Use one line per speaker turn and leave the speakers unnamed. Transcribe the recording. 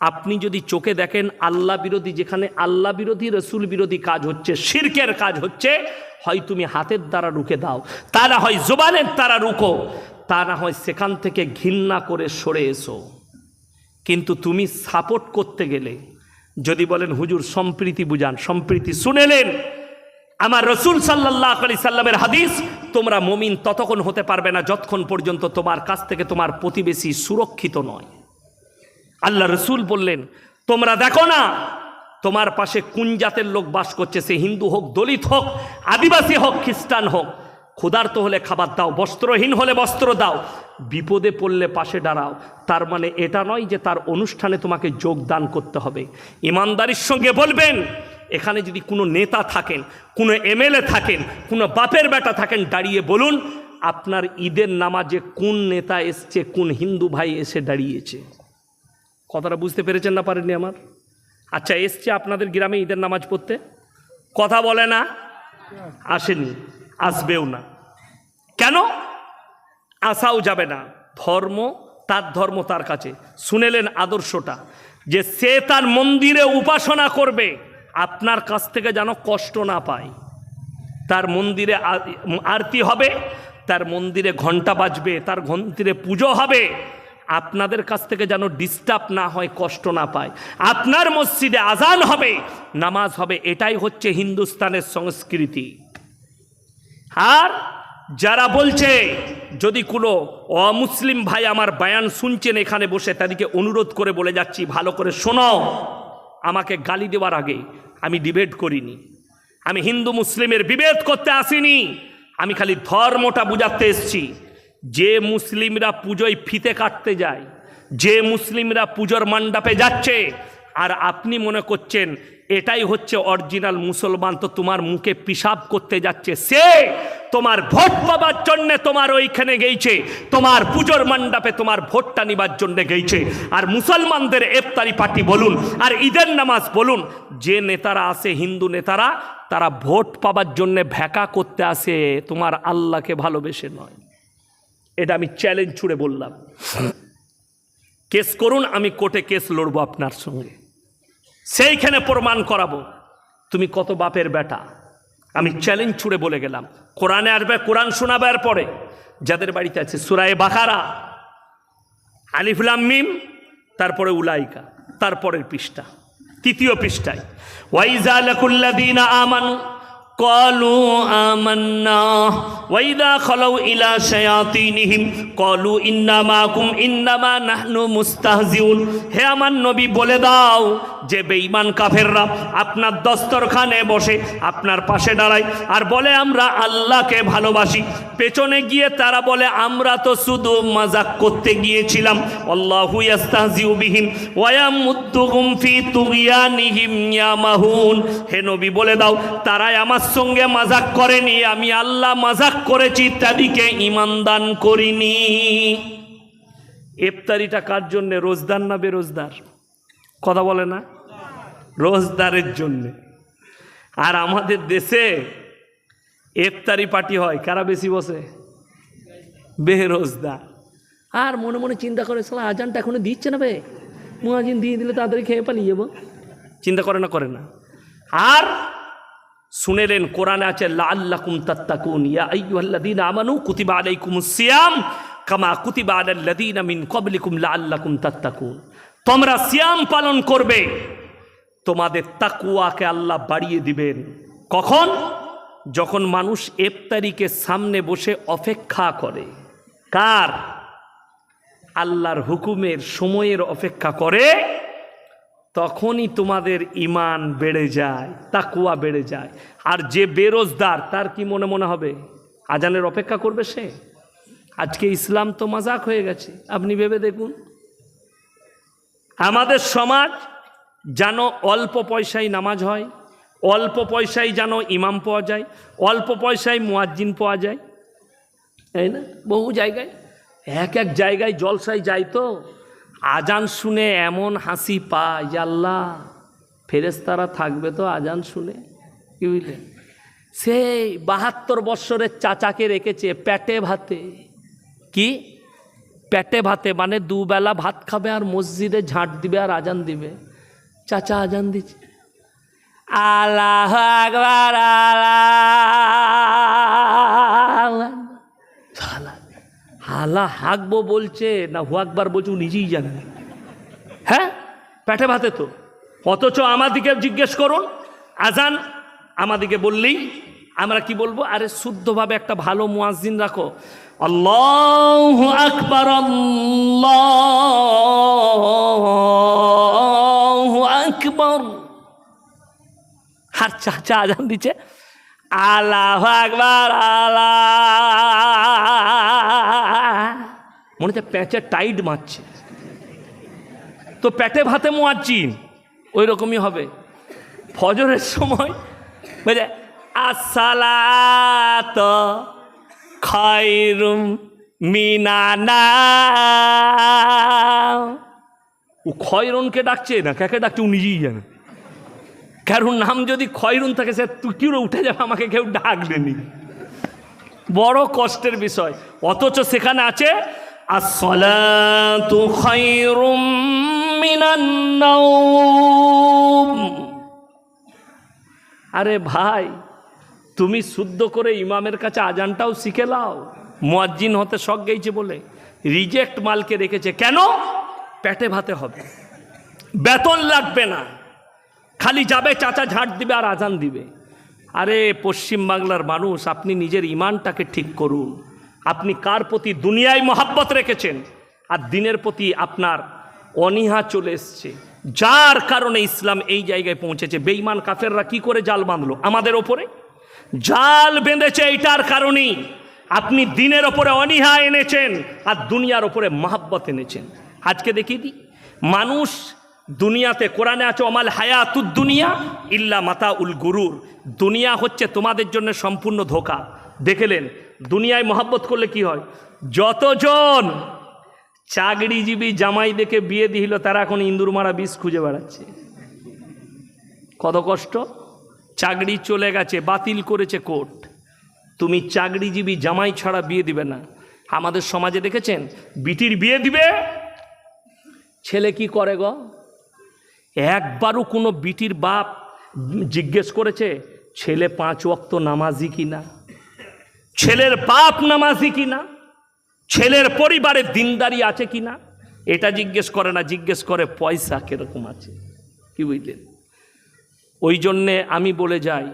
আপনি যদি চোখে দেখেন আল্লাহ বিরোধী, যেখানে আল্লাহ বিরোধী, রসুল বিরোধী কাজ হচ্ছে, শিরকের কাজ হচ্ছে, হয় তুমি হাতের দ্বারা রুখে দাও, তা না হয় জোবানের দ্বারা রুখো, তা না হয় সেখান থেকে ঘৃণা করে সরে এসো। কিন্তু তুমি সাপোর্ট করতে গেলে, যদি বলেন, হুজুর, সম্প্রীতি বুঝান, সম্প্রীতি শুনেলেন আমার রসুল সাল্লাহ আলি সাল্লামের হাদিস, তোমরা মমিন ততক্ষণ হতে পারবে না, যতক্ষণ পর্যন্ত তোমার কাছ থেকে তোমার প্রতিবেশী সুরক্ষিত নয়। আল্লাহ রসুল বললেন, তোমরা দেখো না, তোমার পাশে কোন জাতের লোক বাস করছে, সে হিন্দু হোক, দলিত হোক, আদিবাসী হোক, খ্রিস্টান হোক। ক্ষুধার্ত হলে খাবার দাও, বস্ত্রহীন হলে বস্ত্র দাও, বিপদে পড়লে পাশে দাঁড়াও। তার মানে এটা নয় যে তার অনুষ্ঠানে তোমাকে যোগদান করতে হবে। ইমানদারির সঙ্গে বলবেন, এখানে যদি কোনো নেতা থাকেন, কোনো এমএলএ থাকেন, কোনো বাপের বেটা থাকেন, দাঁড়িয়ে বলুন, আপনার ঈদের নামাজে কোন নেতা এসছে, কোন হিন্দু ভাই এসে দাঁড়িয়েছে। কথাটা বুঝতে পেরেছেন না পারেননি আমার? আচ্ছা এসছে আপনাদের গ্রামে ঈদের নামাজ পড়তে। কথা বলে না, আসেনি, আসবেও না। কেন? আসাও যাবে না। ধর্ম, তার ধর্ম তার কাছে। শুনেলেন আদর্শটা, যে সে তার মন্দিরে উপাসনা করবে, আপনার কাছ থেকে যেন কষ্ট না পায়। তার মন্দিরে আরতি হবে, তার মন্দিরে ঘণ্টা বাজবে, তার মন্দিরে পুজো হবে আপনাদের কাছ থেকে যেন ডিস্টার্ব না হয়, কষ্ট না পায়। আপনার মসজিদে আজান হবে, নামাজ হবে, এটাই হচ্ছে হিন্দুস্তানের সংস্কৃতি। আর যারা বলছে, যদি কোনো অমুসলিম ভাই আমার বায়ান শুনছেন এখানে বসে, তাদেরকে অনুরোধ করে বলে যাচ্ছি, ভালো করে শোনো, আমাকে গালি দেওয়ার আগে আমি ডিবেট করিনি। আমি হিন্দু মুসলিমের বিভেদ করতে আসিনি, আমি খালি ধর্মটা বুঝাতে এসছি। যে মুসলিমরা পুজোয় ফিতে কাটতে যায়, যে মুসলিমরা পুজোর মণ্ডপে যাচ্ছে, আর আপনি মনে করছেন এটাই হচ্ছে অরিজিনাল মুসলমান, তো তোমার মুখে পিসাব করতে যাচ্ছে, সে তোমার ভোট পাবার জন্যে তোমার ওইখানে গেইছে, তোমার পুজোর মণ্ডপে তোমার ভোটটা নিবার জন্যে গেইছে, আর মুসলমানদের এফতারি পার্টি বলুন, আর ঈদের নামাজ বলুন, যে নেতারা আসে হিন্দু নেতারা, তারা ভোট পাবার জন্যে ভ্যাকা করতে আসে, তোমার আল্লাহকে ভালোবেসে নয়। এটা আমি চ্যালেঞ্জ ছুড়ে বললাম। কেস করুন, আমি কোর্টে কেস লড়বো আপনার সঙ্গে। সেইখানে প্রমাণ করাবো, তুমি কত বাপের বেটা। আমি চ্যালেঞ্জ ছুড়ে বলে গেলাম। কোরআনে আসবে, কোরআন শোনাবার পরে। যাদের বাড়িতে আছে, সুরায়ে বাকারা আলিফুলাম মিম, তারপরে উলাইকা, তারপরের পৃষ্ঠা, তৃতীয় পৃষ্ঠায়। ওয়াইজা লাকুল্লাদিনা আমানু قالوا آمنا وإذا خلوا إلى شياطينهم قالوا إنا معكم إنما نحن مستهزئون হে আমার নবী বলে দাও যে বেঈমান কাফেররা আপনার দস্তরখানে বসে আপনার পাশে দাঁড়ায় আর বলে, আমরা আল্লাহকে ভালোবাসি। পেছনে গিয়ে তারা বলে, আমরা তো শুধু মজাক করতে গিয়েছিলাম। আল্লাহু ইয়াস্তাহজিউ বিহিম ওয়া ইয়ামুদ্দুহুম ফি তুগয়ানিহিম ইয়ামাহুন। হে নবী, বলে দাও, তারাই আমার সঙ্গে মাজাক করেনি, আমি আল্লাহ মাজাক করেছি তাদিকে ইমানদান করিনি। ইফতারিটা কার জন্যে? রোজদার না বেরোজদার? কথা বলে না? রোজদারের জন্যে। আর আমাদের দেশে ইফতারি পার্টি হয়, কারা বেশি বসে? বেরোজদার। আর মনে মনে চিন্তা করে সালা আজানটা এখনও দিচ্ছে না বে? মুয়াজিন দিয়ে দিলে তাড়াতাড়ি খেয়ে পালিয়ে যাব। চিন্তা করে না করে না। আর শুনেলেন, কোরআনে আছে লাল্লাকুম তাত্তাকুন, ইয়া আইয়ুহাল্লাযীনা আমানু কুতিবা আলাইকুমুস সিয়াম কামা কুতিবা আলাল্লাযীনা মিন ক্বাবলিকুম লাল্লাকুম তাত্তাকুন। তোমরা সিয়াম পালন করবে। তোমাদের তাকুয়াকে আল্লাহ বাড়িয়ে দিবেন। কখন? যখন মানুষ ইফতারিকে সামনে বসে অপেক্ষা করে। কার? আল্লাহর হুকুমের সময়ের অপেক্ষা করে। তখনই তোমাদের ইমান বেড়ে যায়, তাকুয়া বেড়ে যায়। আর যে বেরোজদার, তার কি মনে মনে হবে? আজানের অপেক্ষা করবে সে? আজকে ইসলাম তো মাজাক হয়ে গেছে। আপনি ভেবে দেখুন। আমাদের সমাজ যেন অল্প পয়সায় নামাজ হয়, অল্প পয়সায় যেন ইমাম পাওয়া যায়, অল্প পয়সায় মুয়াজ্জিন পাওয়া যায়। তাই না? বহু জায়গায়। এক এক জায়গায় জলসায় যায় তো। আজান শুনে এমন হাসি পায় আল্লাহ ফেরেস্তারা থাকবে তো আজান শুনে। কি বুঝলেন সেই বাহাত্তর বৎসরের চাচাকে রেখেছে প্যাটে ভাতে। কি? পেটে ভাতে মানে দুবেলা ভাত খাবে আর মসজিদে ঝাঁট দিবে আর আজান দিবে। চাচা আজান দিচ্ছে। আল্লাহ আকবার, আল্লাহ হালা হাকবো বলছে, না হু আকবার বলছে নিজেই জানে। হ্যাঁ? পেটে ভাতে তো। অথচ আমাদিকে জিজ্ঞেস করুন, আজান আমাদিকে বললেই আমরা কি বলব? আরে শুদ্ধভাবে একটা ভালো মুয়াজ্জিন রাখো। আল্লাহ আকবার আকবর। আর চাচা আজান দিচ্ছে। আল্লাহ আকবার, আল্লাহ। মনে হচ্ছে প্যাঁচে টাইট মারছে। তো পেটে ভাতে মোয়াজ্জিন, ওই রকমই হবে। ফজরের সময়, বুঝলে? আসসালাত খায়রুম মিনানা ও খয়রনকে ডাকছে না, কাকে ডাকছে ও নিজেই জানে। কারণ নাম যদি খয়রুন থাকে, সে তুকিউরে উঠে যাবে, আমাকে কেউ ডাকলেনি বড় কষ্টের বিষয়। অথচ সেখানে আছে, আসসালাতু খায়রুম মিনান নাওম। আরে ভাই তুমি শুদ্ধ করে ইমামের কাছে আজানটাও শিখে লাও। মোয়াজ্জিন হতে শখ গেছে বলে রিজেক্ট মালকে রেখেছে। কেন? পেটে ভাতে হবে। বেতন লাগবে না। খালি যাবে, চাচা ঝাঁট দিবে আর আজান দিবে। আরে, পশ্চিম বাংলার মানুষ, আপনি নিজের ইমানটাকে ঠিক করুন। আপনি কার প্রতি দুনিয়ায় মহাব্বত রেখেছেন? আর দিনের প্রতি আপনার অনীহা চলে এসছে। যার কারণে ইসলাম এই জায়গায় পৌঁছেছে। বেঈমান কাফেররা কি করে জাল বাঁধলো? আমাদের ওপরে? জাল বেঁধেছে এইটার কারণেই আপনি দিনের ওপরে অনীহা এনেছেন আর দুনিয়ার ওপরে মহাব্বত এনেছেন। আজকে দেখিয়ে দিই মানুষ দুনিয়াতে কোরআনে আছে অমাল হায়াতুদ দুনিয়া ইল্লা মাতা উল গুরুর। দুনিয়া হচ্ছে তোমাদের জন্য সম্পূর্ণ ধোকা। দেখেলেন, দুনিয়ায় মহাব্বত করলে কি হয়? যতজন চাকরিজীবী জামাই দেখে বিয়ে দিল, তারা এখন ইন্দুর মারা বিষ খুঁজে বেড়াচ্ছে। কত কষ্ট? চাকরি চলে গেছে, বাতিল করেছে কোর্ট। তুমি চাকরিজীবী জামাই ছাড়া বিয়ে দিবে না। আমাদের সমাজে দেখেছেন, বিটির বিয়ে দিবে? ছেলে কি করে গো? একবারও কোনো বিটির বাপ জিজ্ঞেস করেছে, ছেলে পাঁচ ওয়াক্ত নামাজি কিনা ছেলের বাপ নামাজি কিনা ছেলের পরিবারে দিনদারি আছে কিনা এটা জিজ্ঞেস করে না, জিজ্ঞেস করে পয়সা কীরকম আছে? কি বুঝলেন? ওই জন্যে আমি বলে যাই।